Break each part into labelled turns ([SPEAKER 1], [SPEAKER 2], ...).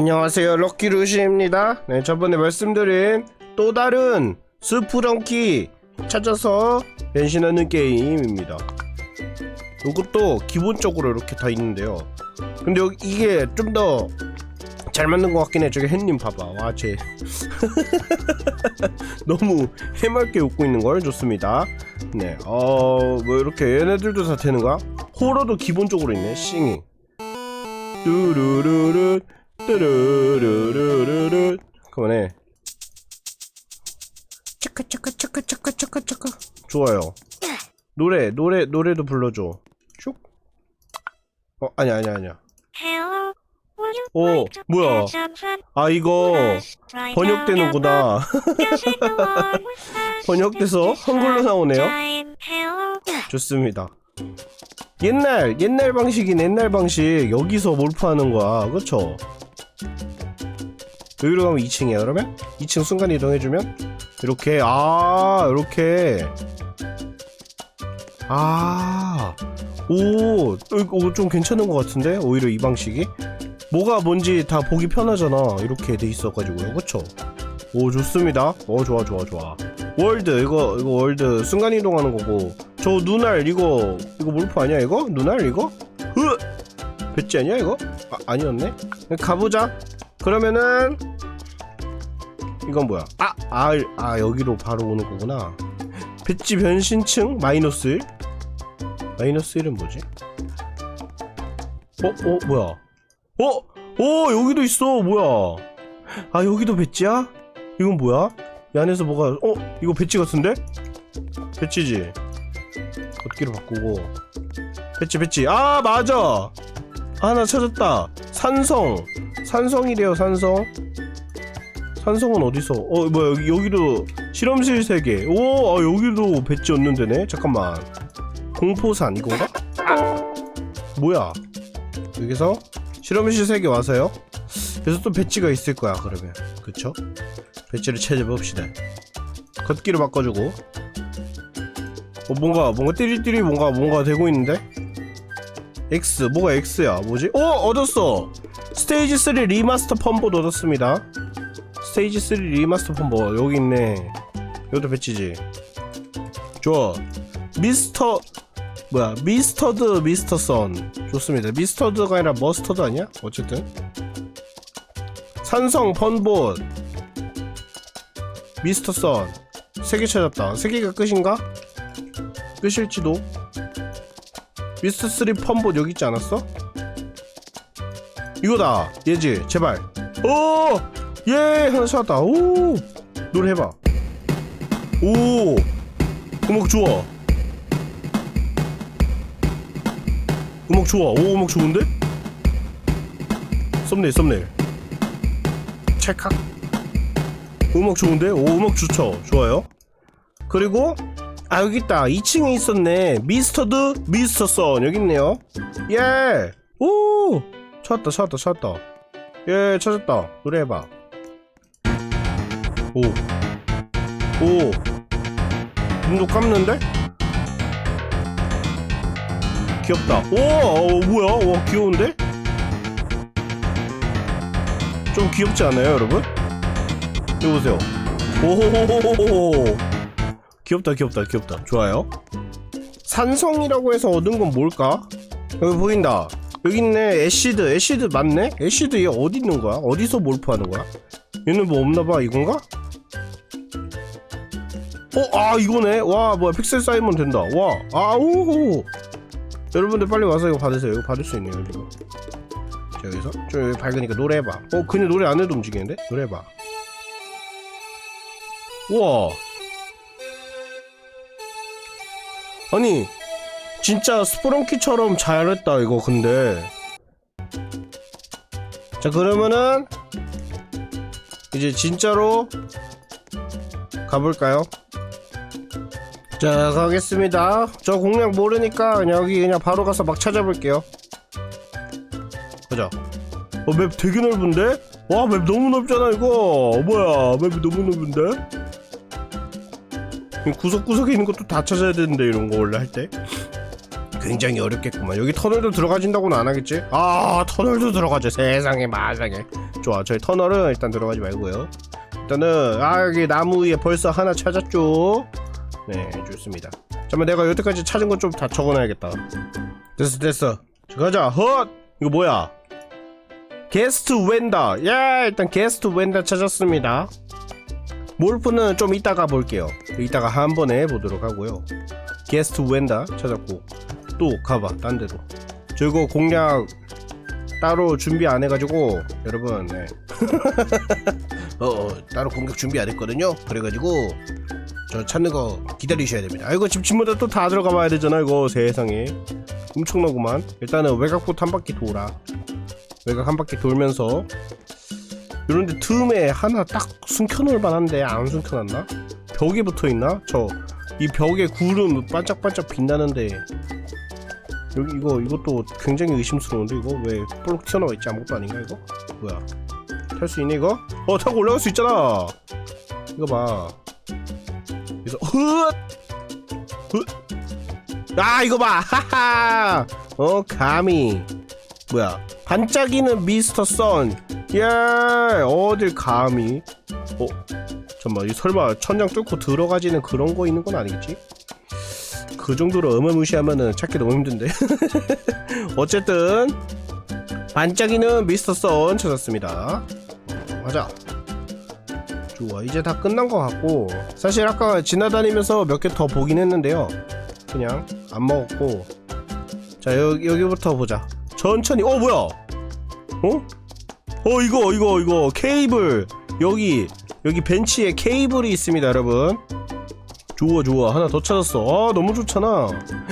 [SPEAKER 1] 안녕하세요. 럭키루시입니다. 네 저번에 말씀드린 또 다른 스프렁키 찾아서 변신하는 게임입니다. 이것도 기본적으로 이렇게 다 있는데요. 근데 여기 이게 좀 더 잘 맞는 것 같긴 해. 저기 햇님 봐봐. 와쟤 너무 해맑게 웃고 있는 걸? 좋습니다. 네어뭐 이렇게 얘네들도 다 되는 거야 호러도 기본적으로 있네. 싱잉. 뚜루루루 뚜루루루루루. 그만해. 차카 차카 차카 차카 차카 차카 좋아요. 노래 노래 노래도 불러줘. 슉. 어, 아니야 아니야 아니야.
[SPEAKER 2] Hello. Would you
[SPEAKER 1] 오
[SPEAKER 2] like to
[SPEAKER 1] 뭐야? 아 이거
[SPEAKER 2] right
[SPEAKER 1] 번역되는구나.
[SPEAKER 2] now? Music along with us.
[SPEAKER 1] 번역돼서
[SPEAKER 2] It's
[SPEAKER 1] 한글로 나오네요.
[SPEAKER 2] time. Hello.
[SPEAKER 1] 좋습니다. 옛날 옛날 방식인 옛날 방식. 여기서 몰프하는 거야. 그쵸 여기로 가면 2층이야 그러면? 2층 순간 이동해주면? 이렇게 아 이렇게. 아오 이거 좀 괜찮은 것 같은데? 오히려 이 방식이? 뭐가 뭔지 다 보기 편하잖아. 이렇게 돼 있어가지고요. 그쵸? 오 좋습니다. 어 좋아 좋아 좋아. 월드 이거 이거 월드 순간 이동하는 거고. 저 눈알 이거 이거 몰프 아니야 이거? 눈알 이거? 으! 배지 아니야 이거? 아, 아니었네. 가보자 그러면은 이건 뭐야? 아, 아, 아 여기로 바로 오는 거구나. 배지 변신층 마이너스 1 마이너스 1은 뭐지? 어? 어 뭐야? 어? 어 여기도 있어! 뭐야? 아 여기도 배지야? 이건 뭐야? 이 안에서 뭐가 어? 이거 배지 같은데? 배지지? 걷기로 바꾸고. 배지 배지. 아 맞아! 하나 찾았다. 산성 산성이래요 산성. 산성은 어디서? 어 뭐야 여기, 여기도 실험실 3개. 오 아, 여기도 배지 얻는 데네? 잠깐만. 공포산 이건가? 뭐야? 여기서 실험실 3개 와서요? 그래서 또 배지가 있을 거야 그러면. 그쵸? 배지를 찾아봅시다. 걷기로 바꿔주고. 어, 뭔가 뭔가 띠리띠리 뭔가 뭔가 되고 있는데? X 뭐가 X야? 뭐지? 어 얻었어 스테이지 3 리마스터 펌봇 얻었습니다. 스테이지 3 리마스터 펌봇 여기 있네. 이것도 배치지. 좋아. 미스터 뭐야 미스터드 미스터 선. 좋습니다. 미스터드가 아니라 머스터드 아니야? 어쨌든. 산성 펀봇. 미스터 선세 개 찾았다. 세 개가 끝인가? 끝일지도? 미스터 3 펌봇 여기 있지 않았어? 이거다. 얘지 제발. 오예 하나 찾았다. 오 노래 해봐. 오 음악 좋아. 음악 좋아. 오 음악 좋은데? 썸네일 썸네일. 찰칵. 음악 좋은데? 오 음악 좋죠. 좋아요. 그리고 아 여기 있다. 2층에 있었네. 미스터드 미스터 선. 여기 있네요. 예오 찾았다 찾았다 찾았다. 예 찾았다. 노래해봐. 오오. 눈도 감는데? 귀엽다. 오 어, 뭐야? 와 귀여운데? 좀 귀엽지 않아요 여러분? 이거 보세요. 오호호호호호. 귀엽다 귀엽다 귀엽다. 좋아요. 산성이라고 해서 얻은 건 뭘까? 여기 보인다 여기 있네 애시드 애시드 맞네? 애시드 얘 어디 있는 거야? 어디서 몰프하는 거야? 얘는 뭐 없나봐 이건가? 어? 아 이거네 와 뭐야 픽셀 쌓이면 된다 와 아우 여러분들 빨리 와서 이거 받으세요 이거 받을 수 있네요 지금 자 여기서 좀 여기 밝으니까 노래 해봐 어 그냥 노래 안 해도 움직이는데? 노래 해봐 우와 아니 진짜 스프렁키처럼 잘했다 이거 근데 자 그러면은 이제 진짜로 가볼까요? 자 가겠습니다 저 공략 모르니까 그냥 여기 그냥 바로 가서 막 찾아볼게요 가자 어 맵 되게 넓은데? 와 맵 너무 넓잖아 이거 뭐야 맵이 너무 넓은데? 구석구석에 있는 것도 다 찾아야 되는데 이런 거 원래 할 때 굉장히 어렵겠구만. 여기 터널도 들어가진다고는 안 하겠지? 아 터널도 들어가죠. 세상에 마상에. 좋아 저희 터널은 일단 들어가지 말고요. 일단은 아 여기 나무 위에 벌써 하나 찾았죠? 네 좋습니다. 잠깐만 내가 여태까지 찾은 건 좀 다 적어놔야겠다. 됐어 됐어. 자, 가자 헛! 이거 뭐야? 게스트 웬다 야 일단 게스트 웬다 찾았습니다. 몰프는 좀 이따가 볼게요. 이따가 한 번에 보도록 하고요. 게스트 웬다 찾았고 또 가봐 딴 데도 저 이거 공략 따로 준비 안 해가지고 여러분 네. 어, 어 따로 공격 준비 안 했거든요 그래가지고 저 찾는 거 기다리셔야 됩니다 아 이거 집 집마다 또 다 들어가 봐야 되잖아 이거 세상에 엄청나구만 일단은 외곽부터 한 바퀴 돌아 외곽 한 바퀴 돌면서 이런데 틈에 하나 딱 숨겨놓을 만한데 안 숨겨놨나? 벽에 붙어있나? 저 이 벽에 구름 반짝반짝 빛나는데 여기 이거 이것도 굉장히 의심스러운데 이거 왜 볼록 튀어나와 있지 아무것도 아닌가 이거? 뭐야 탈 수 있네 이거? 어 타고 올라갈 수 있잖아 이거 봐 그래서 훗! 훗! 아 이거 봐 하하 어 감히 뭐야 반짝이는 미스터 선 예, 어딜 감히? 어, 잠깐만, 이 설마 천장 뚫고 들어가지는 그런 거 있는 건 아니겠지? 그 정도로 어마무시하면은 찾기 너무 힘든데. 어쨌든 반짝이는 미스터 선 찾았습니다. 어, 가자. 좋아, 이제 다 끝난 것 같고 사실 아까 지나다니면서 몇 개 더 보긴 했는데요. 그냥 안 먹었고. 자, 여, 여기부터 보자. 천천히. 어, 뭐야? 어? 어 이거 이거 이거 케이블 여기 여기 벤치에 케이블이 있습니다 여러분 좋아 좋아. 하나 더 찾았어. 아 너무 좋잖아.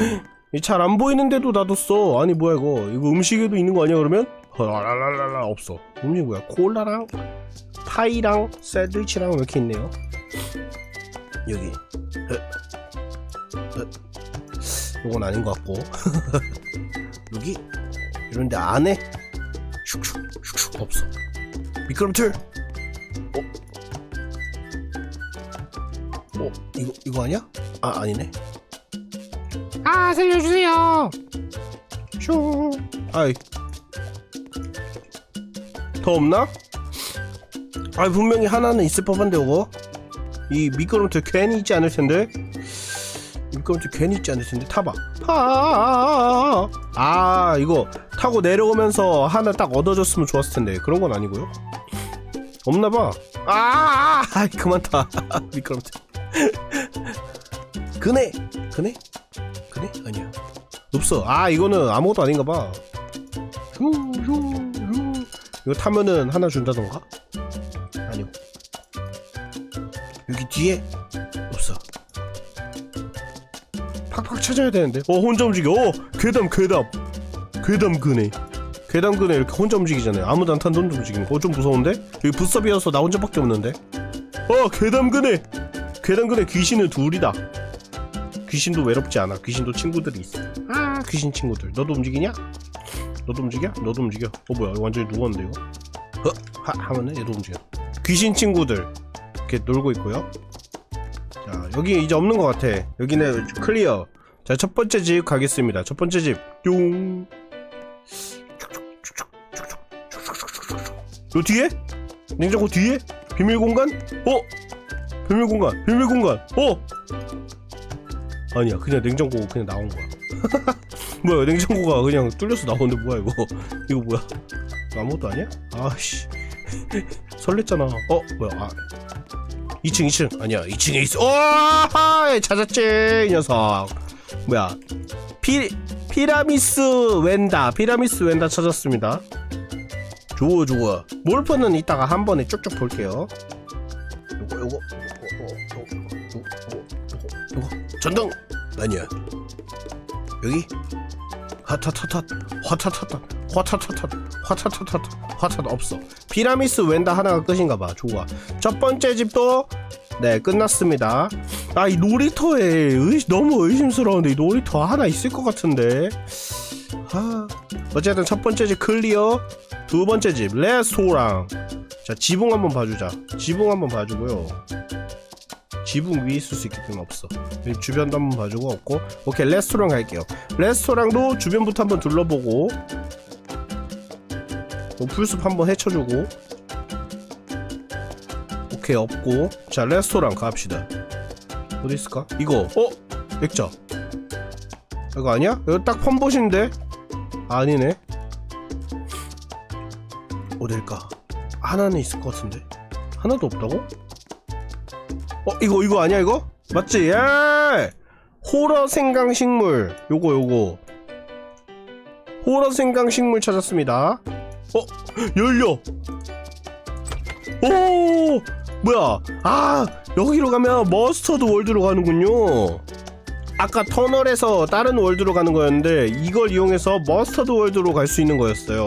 [SPEAKER 1] 잘 안 보이는데도 놔뒀어. 아니 뭐야 이거. 이거 음식에도 있는 거 아니야 그러면? 라라라라 없어. 음식 뭐야? 콜라랑 파이랑 샌드위치랑 이렇게 있네요? 여기. 이건 아닌 것 같고. 여기? 이런데 안에? 슉슉 슉슉 없어. 미끄럼틀! 어? 어? 이거 이거 아니야? 아 아니네 아 살려주세요 슈 아이 더 없나? 아 분명히 하나는 있을 법한데 이거 이 미끄럼틀 괜히 있지 않을 텐데 미끄럼틀 괜히 있지 않을 텐데 타봐 아, 아 이거 타고 내려오면서 하나 딱 얻어줬으면 좋았을 텐데 그런 건 아니고요. 없나봐. 아, 아, 그만 타. 미끄럼틀. 그네, 그네, 그네 아니야. 없어. 아 이거는 아무것도 휴, 휴. 이거 타면은 하나 준다던가? 아니요. 여기 뒤에 없어. 팍팍 찾아야 되는데. 어 혼자 움직여. 어 괴담 괴담. 괴담 그네. 괴담 그네 이렇게 혼자 움직이잖아요. 아무도 안 탄데 혼자 움직이는 거. 어, 좀 무서운데? 여기 부스업이어서 나 혼자밖에 없는데. 어 괴담 그네. 그네 귀신은 둘이다. 귀신도 외롭지 않아. 귀신도 친구들이 있어. 아 귀신 친구들. 너도 움직이냐? 너도 움직여? 너도 움직여. 어 뭐야? 완전히 누웠는데 이거? 어? 하, 하면은 얘도 움직여. 귀신 친구들 이렇게 놀고 있고요. 자 여기 이제 없는 것 같아. 여기는 클리어. 자 첫 번째 집 가겠습니다. 첫 번째 집. 뿅. 요 뒤에? 냉장고 뒤에? 비밀 공간? 어? 비밀 공간. 비밀 공간. 어? 아니야. 그냥 냉장고 그냥 나온 거야. 뭐야? 냉장고가 그냥 뚫려서 나오는데 뭐야 이거? 이거 뭐야? 아무것도 아니야? 아씨. 설렜잖아. 어? 뭐야? 아. 2층 2층 아니야 2층에 있어 오 찾았지 이 녀석 뭐야 피 피라미스 웬다 피라미스 웬다 찾았습니다 좋아 좋아 몰프는 이따가 한 번에 쭉쭉 볼게요 요거 요거 요거. 전등 아니야. 여기? 하타타타 화타타타 화타타타 화타타타 화타타 없어. 피라미스 웬다 하나가 끝인가 봐. 좋아. 첫 번째 집도 네 끝났습니다. 아 이 놀이터에 의, 너무 의심스러운데 이 놀이터 하나 있을 것 같은데. 아 어쨌든 첫 번째 집 클리어 두 번째 집 레스토랑. 자 지붕 한번 봐주자. 지붕 한번 봐주고요 지붕 위에 있을 수 있기 때문에 없어 주변도 한번 봐주고 없고 오케이 레스토랑 갈게요 레스토랑도 주변부터 한번 둘러보고 뭐 풀숲 한번 헤쳐주고 오케이 없고 자 레스토랑 갑시다 어디 있을까? 이거 어? 액자 이거 아니야? 이거 딱 펌봇인데? 아니네 어딜까? 하나는 있을 것 같은데 하나도 없다고? 어 이거 이거 아니야 이거? 맞지? 예! 호러 생강 식물. 요거 요거. 호러 생강 식물 찾았습니다. 어 열려. 오! 뭐야? 아 여기로 가면 머스터드 월드로 가는군요. 아까 터널에서 다른 월드로 가는 거였는데 이걸 이용해서 머스터드 월드로 갈 수 있는 거였어요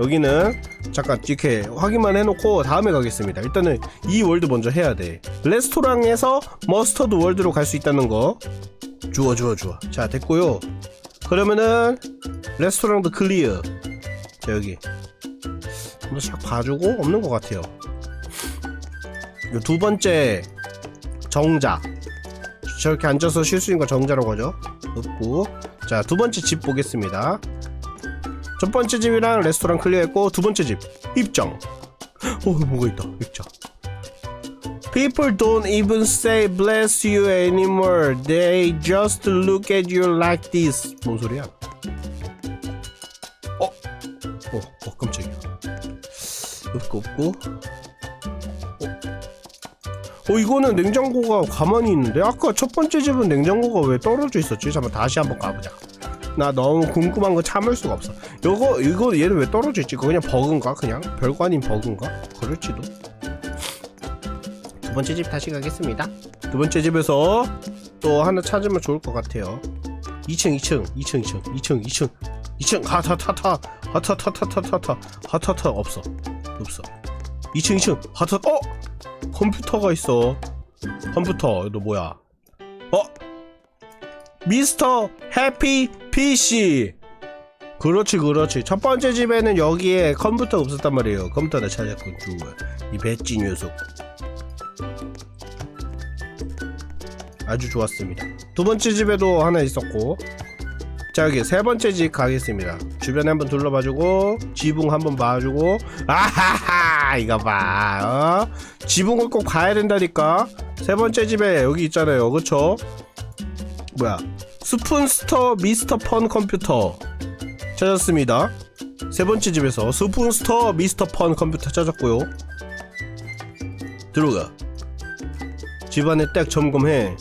[SPEAKER 1] 여기는 잠깐 이렇게 확인만 해놓고 다음에 가겠습니다. 일단은 이 월드 먼저 해야 돼. 레스토랑에서 머스터드 월드로 갈 수 있다는 거. 주워 주워 주워. 자 됐고요. 그러면은 레스토랑도 클리어. 자 여기. 한번 싹 봐주고 없는 것 같아요. 요 두 번째 정자. 저렇게 앉아서 쉴 수 있는 거 정자라고 하죠? 없고. 자 두 번째 집 보겠습니다 첫 번째 집이랑 레스토랑 클리어했고 두 번째 집 입장 어 뭐가 있다 입장 People don't even say bless you anymore. They just look at you like this. 뭔 소리야? 어? 어, 어 깜짝이야. 없고 없고. 어? 어 이거는 냉장고가 가만히 있는데 아까 첫 번째 집은 냉장고가 왜 떨어져 있었지? 잠깐 다시 한번 가보자. 나 너무 궁금한 거 참을 수가 없어. 요거 이거 얘는 왜 떨어져 있지? 그거 그냥 버그인가? 그냥 별거 아닌 버그인가? 그럴지도. 두 번째 집 다시 가겠습니다. 두 번째 집에서 또 하나 찾으면 좋을 것 같아요. 2층, 2층, 2층, 2층, 2층, 2층, 2층, 하타타타, 하타타타타타타, 하타타 없어, 없어. 2층, 2층, 하타, 어, 컴퓨터가 있어. 컴퓨터, 너 뭐야? 어, 미스터 해피 PC. 그렇지, 그렇지. 첫 번째 집에는 여기에 컴퓨터가 없었단 말이에요. 컴퓨터를 찾았군, 좋아. 이 배지 녀석. 아주 좋았습니다. 두 번째 집에도 하나 있었고, 자 여기 세 번째 집 가겠습니다. 주변에 한번 둘러봐주고, 지붕 한번 봐주고, 아하하 이거 봐, 어? 지붕을 꼭 봐야 된다니까. 세 번째 집에 여기 있잖아요, 그쵸? 뭐야? 스푼스터 미스터 펀 컴퓨터 찾았습니다. 세 번째 집에서 스푼스터 미스터 펀 컴퓨터 찾았고요. 들어가. 집안에 딱 점검해.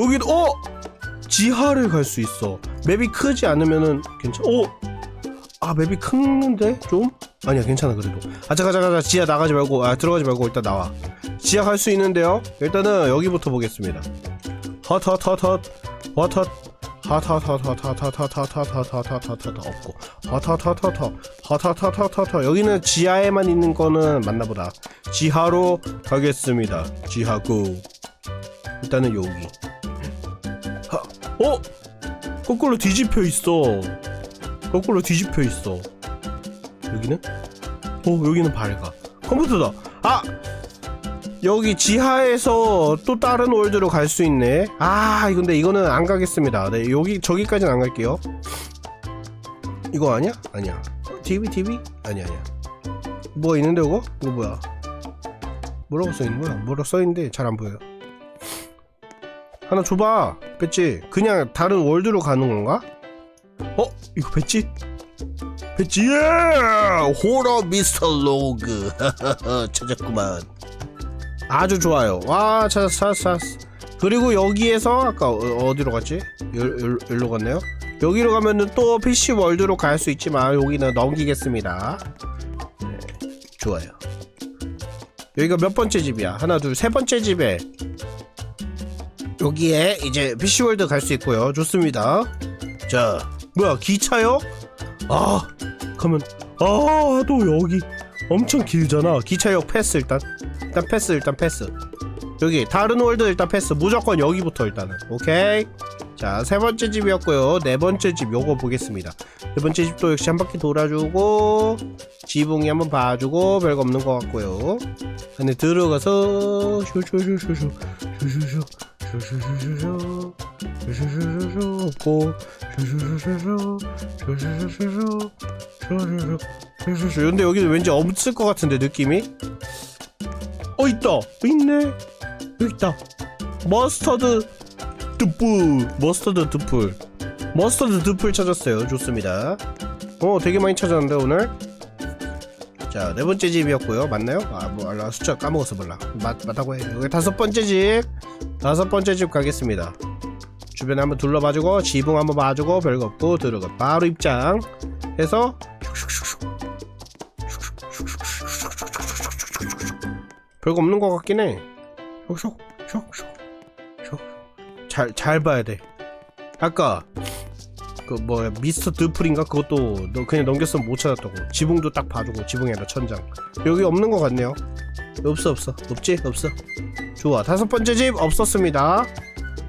[SPEAKER 1] 여기도 어 지하를 갈 수 있어. 맵이 크지 않으면은 괜찮. 어. 아 맵이 큰데 좀 아니야 괜찮아 그래도. 아자 가자 가자 지하 나가지 말고 아 들어가지 말고 일단 나와. 지하 갈 수 있는데요. 일단은 여기부터 보겠습니다. 헛헛헛헛 헛헛 하타타타타타타타타타타타타 없고 하타타타타 하타타타타타 여기는 지하에만 있는 거는 맞나 보다 지하로 가겠습니다 지하고 일단은 여기 하, 어? 거꾸로 뒤집혀 있어 거꾸로 뒤집혀 있어 여기는? 어 여기는 밝아 컴퓨터다 아 여기 지하에서 또 다른 월드로 갈 수 있네. 아, 근데 이거는 안 가겠습니다. 네, 여기 저기까지는 안 갈게요. 이거 아니야? 아니야. TV TV? 아니야, 아니야. 뭐 있는데 이거? 이거 뭐야? 뭐라고 써 있는 거야? 뭐라고 써 있는데 잘 안 보여요. 하나 줘봐. 배지. 그냥 다른 월드로 가는 건가? 어? 이거 배지? 배지? 예! 호러 미스터 로그. 찾았구만. 아주 좋아요. 와, 찾았어, 찾았어. 그리고 여기에서 아까 어, 디로 갔지? 여, 기로 갔네요. 여기로 가면은 또 PC 월드로 갈 수 있지만 여기는 넘기겠습니다. 네, 좋아요. 여기가 몇 번째 집이야? 하나, 둘, 세 번째 집에 여기에 이제 PC 월드 갈 수 있고요. 좋습니다. 자, 뭐야 기차요? 아, 가면 아, 또 여기 엄청 길잖아. 기차역 패스 일단. 일단 패스 일단 패스 여기 다른 월드 일단 패스 무조건 여기부터 일단은 오케이 자, 세 번째 집이었고요. 네 번째 집 요거 보겠습니다. 네 번째 집도 역시 한 바퀴 돌아주고 지붕이 한번 봐주고 별거 없는 것 같고요. 안에 들어가서 슈슈슈슈슈 슈슈슈 슈슈슈슈슈 슈슈슈슈슈 없고 슈슈슈슈슈 슈슈슈슈슈 슈슈슈 슈슈슈 근데 여기 왠지 없을 것 같은데 느낌이? 어 있다. 있네. 여기 있다. 머스터드 드풀 머스터드 드풀 머스터드 드풀 찾았어요. 좋습니다. 어 되게 많이 찾았는데 오늘? 자 네 번째 집이었고요. 맞나요? 아뭐 알라 숫자 까먹었어 몰라. 맞, 맞다고 해. 여기 다섯 번째 집. 다섯 번째 집 가겠습니다. 주변에 한번 둘러봐주고 지붕 한번 봐주고 별거 없고 들어가. 바로 입장 해서 별거 없는 것 같긴 해 잘, 잘 봐야 돼. 아까, 그, 뭐야, 미스터 드풀인가? 그것도 너 그냥 넘겼으면 못 찾았다고. 지붕도 딱 봐주고, 지붕에다 천장. 여기 없는 것 같네요. 없어, 없어. 없지? 없어. 좋아. 다섯 번째 집 없었습니다.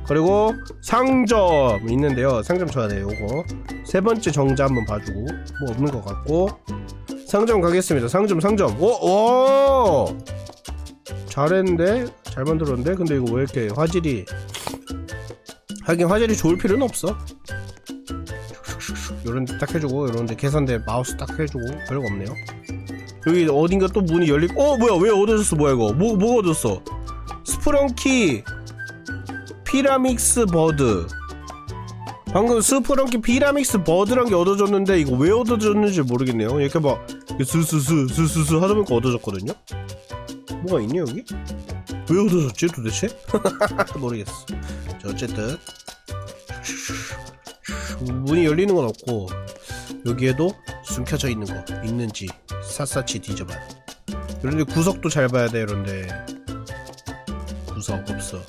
[SPEAKER 1] 그리고 상점 있는데요. 상점 쳐야 돼요, 요거. 세 번째 정자 한번 봐주고, 뭐 없는 것 같고. 상점 가겠습니다. 상점, 상점. 오, 오! 잘했는데? 잘 만들었는데? 근데 이거 왜 이렇게 화질이 하긴 화질이 좋을 필요는 없어. 요런 데 딱 해주고 요런 데 계산대 마우스 딱 해주고 별거 없네요. 여기 어딘가 또 문이 열리고 어 뭐야 왜 얻어졌어 뭐야 이거 뭐 뭐가 얻었어? 스프렁키 피라믹스 버드 방금 스프렁키 피라믹스 버드란 게 얻어졌는데 이거 왜 얻어졌는지 모르겠네요. 이렇게 막 스스스 스스스 하다 보니까 얻어졌거든요. 뭐가 있니 여기? 왜 얻어졌지 도대체? 모르겠어. 자, 어쨌든 문이 열리는 건 없고 여기에도 숨겨져 있는 거 있는지 샅샅이 뒤져봐. 그런데 구석도 잘 봐야 돼 이런데 구석 없어.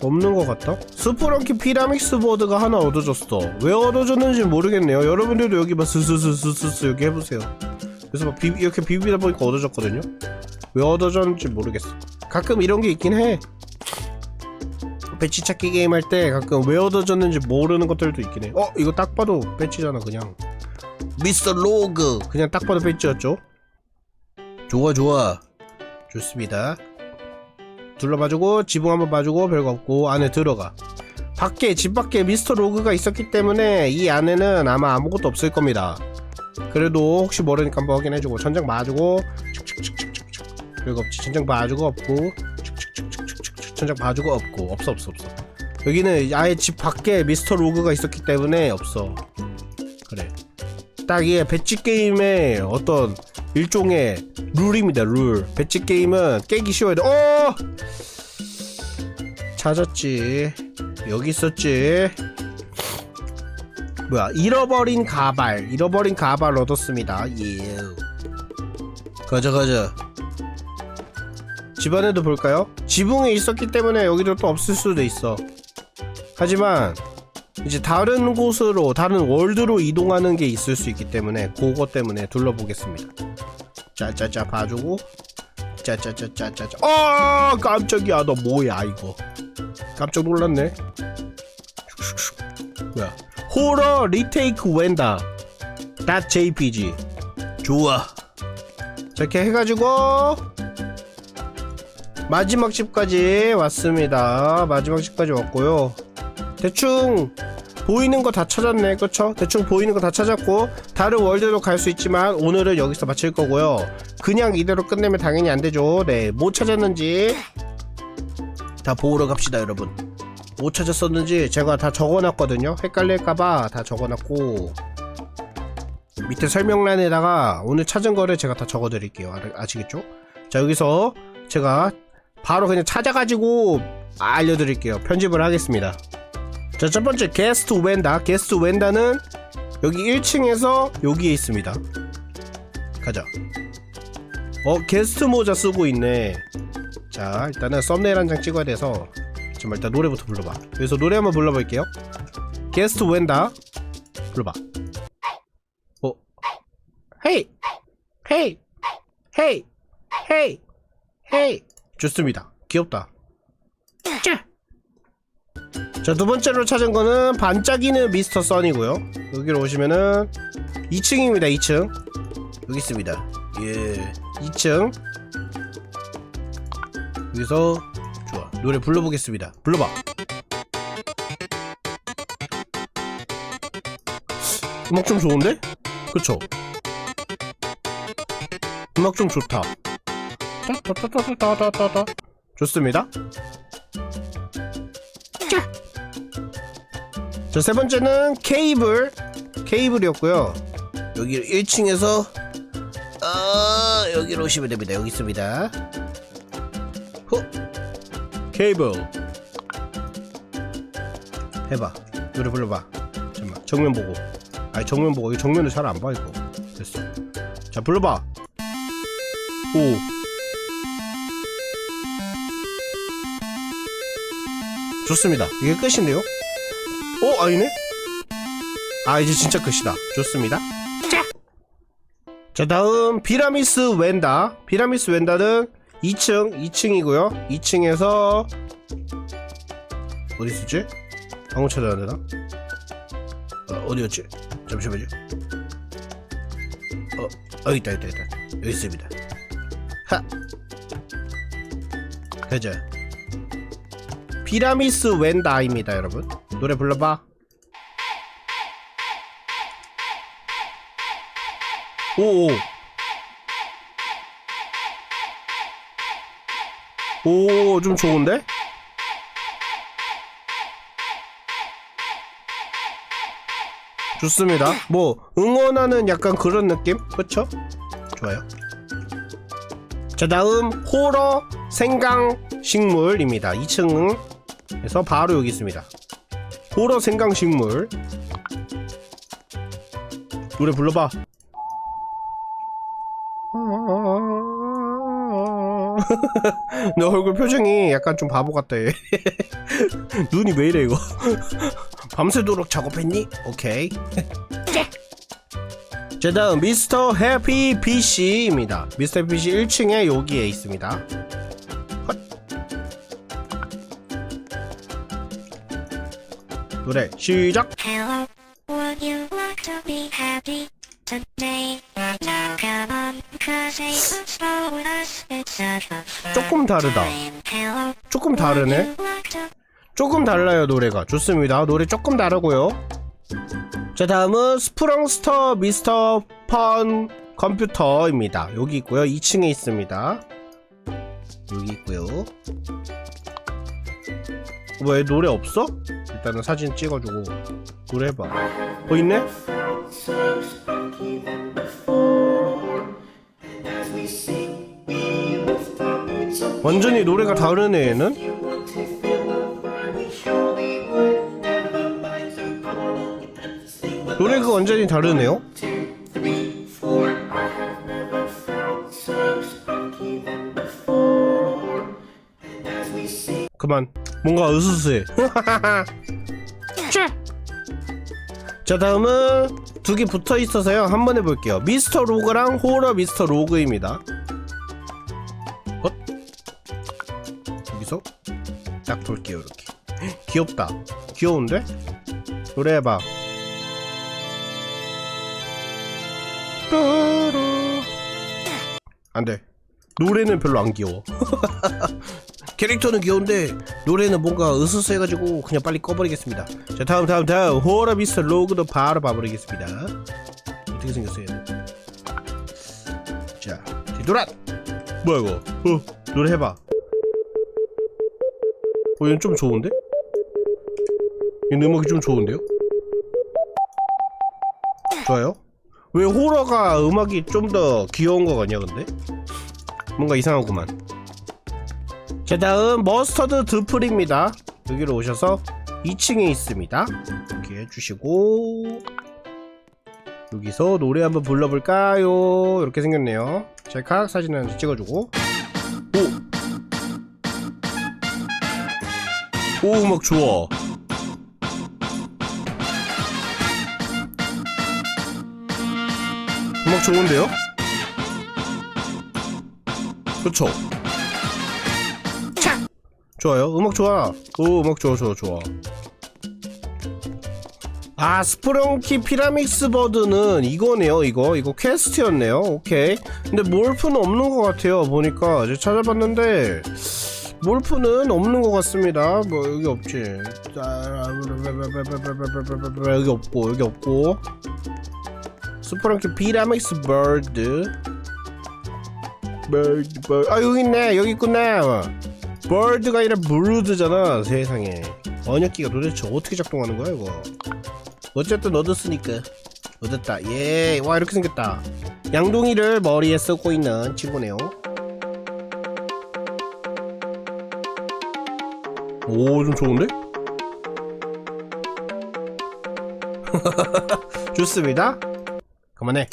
[SPEAKER 1] 없는 것 같다? 스프렁키 피라믹스 보드가 하나 얻어졌어. 왜 얻어졌는지 모르겠네요. 여러분들도 여기 막 스스스스스스 여기 해보세요. 그래서 막 비, 이렇게 비비다 보니까 얻어졌거든요. 왜 얻어졌는지 모르겠어. 가끔 이런 게 있긴 해. 배치 찾기 게임 할 때 가끔 왜 얻어졌는지 모르는 것들도 있긴 해. 어, 이거 딱 봐도 배치잖아, 그냥. 미스터 로그. 그냥 딱 봐도 배치였죠. 좋아, 좋아. 좋습니다. 둘러봐주고, 지붕 한번 봐주고, 별거 없고, 안에 들어가. 밖에, 집 밖에 미스터 로그가 있었기 때문에 이 안에는 아마 아무것도 없을 겁니다. 그래도 혹시 모르니까 한번 확인해주고, 천장 봐주고, 별거 없지. 천장 봐주고, 없고, 천장 봐주고 없고 없어 없어 없어. 여기는 아예 집 밖에 미스터 로그가 있었기 때문에 없어. 그래. 딱 이게 배치 게임의 어떤 일종의 룰입니다 룰. 배치 게임은 깨기 쉬워야 돼. 어! 찾았지. 여기 있었지 뭐야 잃어버린 가발 잃어버린 가발 얻었습니다. 예. 가자 가자 집안에도 볼까요? 지붕에 있었기 때문에 여기도 또 없을 수도 있어. 하지만 이제 다른 곳으로 다른 월드로 이동하는 게 있을 수 있기 때문에 그거 때문에 둘러보겠습니다. 짜짜짜 봐주고. 짜짜짜짜짜짜 아 깜짝이야. 너 뭐야 이거? 깜짝 놀랐네. 뭐야 호러 리테이크 웬다 .jpg 좋아 자 이렇게 해가지고 마지막 집까지 왔습니다. 마지막 집까지 왔고요. 대충 보이는 거 다 찾았네. 그쵸? 대충 보이는 거 다 찾았고 다른 월드로 갈 수 있지만 오늘은 여기서 마칠 거고요. 그냥 이대로 끝내면 당연히 안 되죠. 네, 뭐 찾았는지 다 보러 갑시다, 여러분. 뭐 찾았었는지 제가 다 적어놨거든요. 헷갈릴까봐 다 적어놨고 밑에 설명란에다가 오늘 찾은 거를 제가 다 적어드릴게요. 아, 아시겠죠? 자, 여기서 제가 바로 그냥 찾아가지고 알려드릴게요. 편집을 하겠습니다. 자, 첫 번째 게스트 웬다. 게스트 웬다는 여기 1층에서 여기에 있습니다. 가자. 어, 게스트 모자 쓰고 있네. 자, 일단은 썸네일 한 장 찍어야 돼서 잠깐만 일단 노래부터 불러봐. 그래서 노래 한번 불러볼게요. 게스트 웬다. 불러봐. 어? 헤이! 헤이! 헤이! 헤이! 헤이! 좋습니다. 귀엽다. 자! 자, 두 번째로 찾은 거는 반짝이는 미스터 선이고요. 여기로 오시면은 2층입니다, 2층. 여기 있습니다. 예. 2층. 여기서 좋아. 노래 불러보겠습니다. 불러봐. 음악 좀 좋은데? 그쵸? 음악 좀 좋다. 좋습니다. 자, 세 번째는 케이블. 케이블이었고요. 여기 1층에서 어, 여기로 오시면 됩니다. 여기 있습니다. 호. 케이블. 해봐. 노래 불러봐. 잠깐만. 정면 보고. 아니 정면 보고. 이 정면을 잘 안 봐 이거. 됐어. 자 불러봐. 오. 좋습니다. 이게 끝인데요? 어 아니네? 아 이제 진짜 끝이다. 좋습니다. 자. 자 다음 비라미스 웬다. 비라미스 웬다는 2층 2층이고요. 2층에서 어디 있었지? 방어 찾아야 되나? 어, 어디였지? 잠시만요. 어, 어 있다 있다 있다. 여기 있습니다. 하. 가자. 피라미스 웬다입니다, 여러분. 노래 불러봐. 오오. 오, 좀 좋은데? 좋습니다. 뭐 응원하는 약간 그런 느낌? 그쵸? 좋아요. 자 다음 호러 생강 식물입니다. 2층에서 바로 여기 있습니다. 호러 생강 식물 노래 불러봐. 너 얼굴 표정이 약간 좀 바보 얘. 눈이 왜 이래 이거 밤새도록 작업했니? 오케이 자 다음 미스터 해피 PC입니다 미스터 해피 PC 1층에 여기에 있습니다 헛. 노래 시작
[SPEAKER 2] Hello,
[SPEAKER 1] 조금 다르다. 조금 다르네? 조금 달라요 노래가. 좋습니다. 노래 조금 다르고요. 자 다음은 스프렁스터 미스터 펀 컴퓨터입니다. 여기 있고요. 2층에 있습니다. 여기 있고요. 왜 노래 없어? 일단은 사진 찍어주고 노래 해봐. 어 있네? 완전히 노래가 다르네 얘는 노래가 완전히 다르네요. 그만. 뭔가 으스스해. 자 다음은 두 개 붙어 있어서요. 한번 해볼게요. 미스터 로그랑 호러 미스터 로그입니다. 귀엽다. 귀여운데? 노래해봐. 안 돼. 노래는 별로 안 귀여워. 캐릭터는 귀여운데 노래는 뭔가 으스스해가지고 그냥 빨리 꺼버리겠습니다. 자 다음 다음 다음. 미스터 로그도 바로 봐버리겠습니다. 어떻게 생겼어요? 자 뒤돌아. 뭐야 이거? 어 노래 해봐. 어 얘는 좀 좋은데? 얘는 음악이 좀 좋은데요? 좋아요? 왜 호러가 음악이 좀 더 귀여운 거 같냐 근데? 뭔가 이상하구만 자 다음 머스터드 드플입니다 여기로 오셔서 2층에 있습니다 이렇게 해주시고 여기서 노래 한번 불러볼까요? 이렇게 생겼네요 찰칵 사진 하나 찍어주고 오! 오 음악 좋아 음악 좋은데요? 그쵸? 차! 좋아요. 음악 좋아. 오, 음악 좋아, 좋아, 좋아. 아 스프렁키 피라믹스 버드는 이거네요 이거 이거 퀘스트였네요 오케이 근데 몰프는 없는 것 같아요 보니까 제가 찾아봤는데 몰프는 없는 것 같습니다 뭐 여기 없지 여기 없고 여기 없고 스프렁키 피라믹스 버드 버드 버드 아 여기 있네. 여기 있구나. 버드가 아니라 브루드잖아 세상에. 번역기가 도대체 어떻게 작동하는 거야 이거? 어쨌든 얻었으니까. 얻었다. 예와 이렇게 생겼다. 양동이를 머리에 쓰고 있는 친구네요. 오 좀 좋은데? 좋습니다 그만해.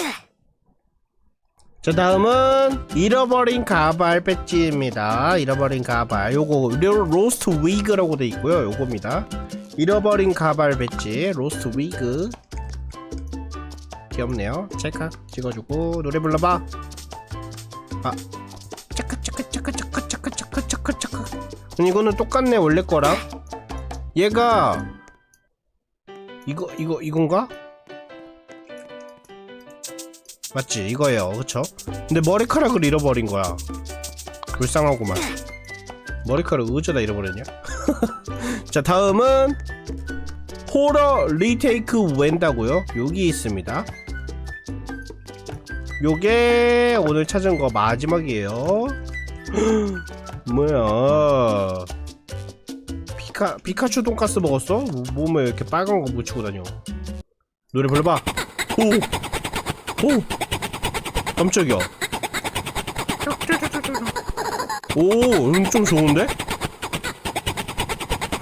[SPEAKER 1] 자 다음은 잃어버린 가발 배지입니다. 잃어버린 가발. 요거 로, 로스트 위그라고 돼 있고요. 요겁니다. 잃어버린 가발 배지 로스트 위그 귀엽네요. 찰칵 찍어주고 노래 불러봐. 아 차카 차카 차카 차카 차카 차카 차카 음, 이거는 똑같네 원래 거랑. 얘가 이거 이거 이건가? 맞지? 이거예요. 그쵸? 근데 머리카락을 잃어버린 거야. 불쌍하구만. 머리카락 어쩌다 잃어버렸냐? 자 다음은 호러 리테이크 웬다고요? 여기 있습니다. 요게 오늘 찾은 거 마지막이에요. 뭐야? 피카 피카츄 돈가스 먹었어? 몸에 이렇게 빨간 거 묻히고 다녀. 노래 불러봐. 오! 오! 깜짝이야 오, 음, 좀 좋은데?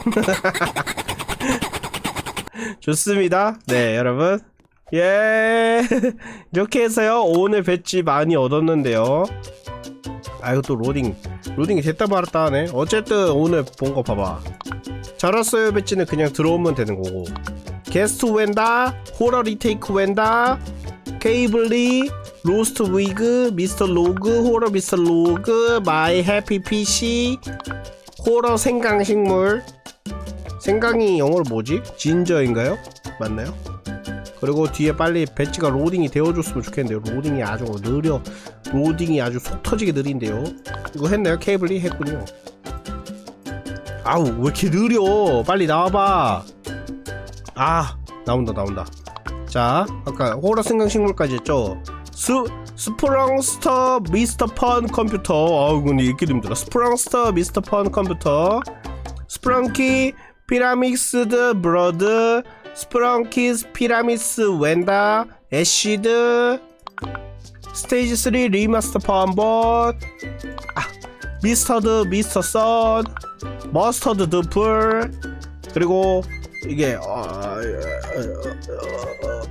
[SPEAKER 1] 좋습니다. 네, 여러분. 예. 이렇게 해서요, 오늘 배지 많이 얻었는데요. 아, 이거 또 로딩. 로딩이 됐다 말았다 하네. 어쨌든 오늘 본 거 봐봐. 잘 왔어요 배지는 그냥 들어오면 되는 거고. 게스트 웬다, 호러 리테이크 웬다, 케이블리, 로스트 위그, 미스터 로그, 호러 미스터 로그, 마이 해피 PC, 호러 생강식물. 생강이 영어로 뭐지? 진저인가요? 맞나요? 그리고 뒤에 빨리 배지가 로딩이 되어줬으면 좋겠는데요. 로딩이 아주 느려. 로딩이 아주 속 터지게 느린데요. 이거 했나요? 케이블리 했군요. 아우 왜 이렇게 느려? 빨리 나와봐. 아 나온다 나온다. 자 아까 호러 생강식물까지 했죠. 스 스프랑스터 미스터 펀 컴퓨터. 아우 근데 읽기도 힘들어. 스프랑스터 미스터 펀 컴퓨터. 스프랑키 피라믹스드 브러드 스프랑키스 피라미스 웬다 애쉬드 스테이지 3 리마스터 펀봇 아, 미스터드 미스터 선 머스터드 드풀 그리고 이게 어, 어, 어,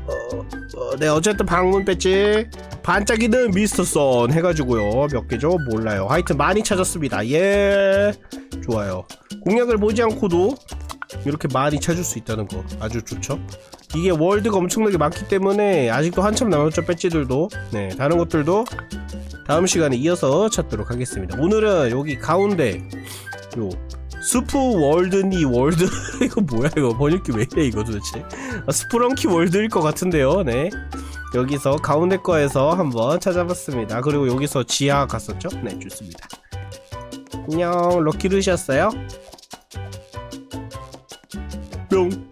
[SPEAKER 1] 어, 어, 네 어쨌든 방문 배지 반짝이는 미스터 선 해가지고요 몇 개죠 몰라요 하여튼 많이 찾았습니다 예 좋아요 공약을 보지 않고도 이렇게 많이 찾을 수 있다는 거 아주 좋죠 이게 월드가 엄청나게 많기 때문에 아직도 한참 남았죠 배지들도 네 다른 것들도 다음 시간에 이어서 찾도록 하겠습니다 오늘은 여기 가운데 요 스프 월드니 월드. 이거 뭐야 이거? 번역기 왜 이래 이거 도대체? 아, 스프렁키 월드일 것 같은데요 네. 여기서 가운데 거에서 한번 찾아봤습니다. 그리고 여기서 지하 갔었죠? 네 좋습니다. 안녕. 럭키루시였어요? 뿅